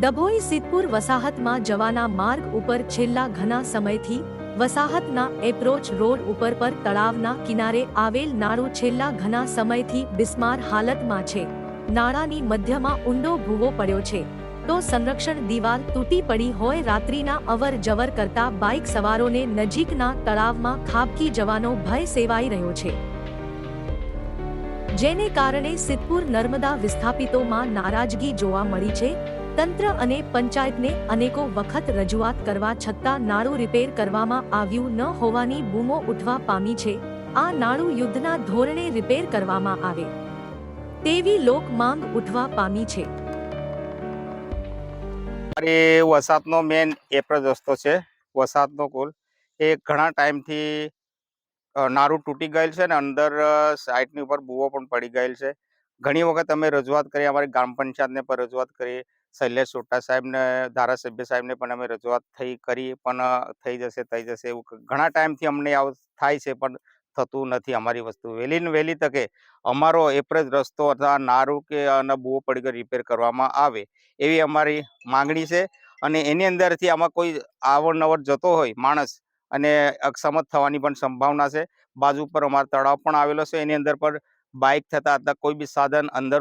ડભોઈ સિદ્ધપુર વસાહતમાં જવાના માર્ગ ઉપર છેલ્લા ઘણા સમયથી વસાહતના એપ્રોચ રોડ ઉપર પર તળાવના કિનારે આવેલ નાળું છેલ્લા ઘણા સમયથી બિસ્માર હાલતમાં છે. નાળાની મધ્યમાં ઊંડો ભૂવો પડ્યો છે. તો સંરક્ષણ દિવાલ તૂટી પડી હોય રાત્રિના અવર જવર કરતા બાઇક સવારોને નજીકના તળાવમાં ખાબકી જવાનો ભય સેવાઈ રહ્યો છે. જેને કારણે સિદ્ધપુર નર્મદા વિસ્થાપિતોમાં નારાજગી જોવા મળી છે તંત્ર અને પંચાયતને અનેકો વખત રજૂઆત કરવા છતાં નાળું રિપેર કરવામાં આવ્યું ન હોવાની બૂમો ઉઠવા પામી છે. આ નાળું યુદ્ધના ધોરણે રિપેર કરવામાં આવે. તેવી લોક માંગ ઉઠવા પામી છે. અરે, વરસાદનો મેન એપ્રજ રસ્તો છે. વરસાદનો કુલ. એ ઘણા ટાઈમથી નાળું તૂટી ગયેલ છે અને અંદર સાઇટની ઉપર બૂવો પણ પડી ગયેલ છે. ઘણી વખત અમે રજૂઆત કરી, અમારી ગ્રામ પંચાયતને પણ રજૂઆત કરી. શૈલેષ સોટા સાહેબને, ધારાસભ્ય સાહેબને પણ અમે રજૂઆત થઈ કરી, પણ થઈ જશે થઈ જશે એવું ઘણા ટાઈમથી અમને આવું થાય છે, પણ થતું નથી અમારી વસ્તુ. વહેલી ને વહેલી તકે અમારો એપ્રેજ રસ્તો અથવા નારું કે, અને બુવો પડી રિપેર કરવામાં આવે, એવી અમારી માંગણી છે. અને એની અંદરથી આમાં કોઈ અવરનવર જતો હોય માણસ અને અક્ષમત થવાની પણ સંભાવના છે. બાજુ પર અમારો તળાવ પણ આવેલો છે, એની અંદર પર બાઇક થતા હતા કોઈ બી સાધન અંદર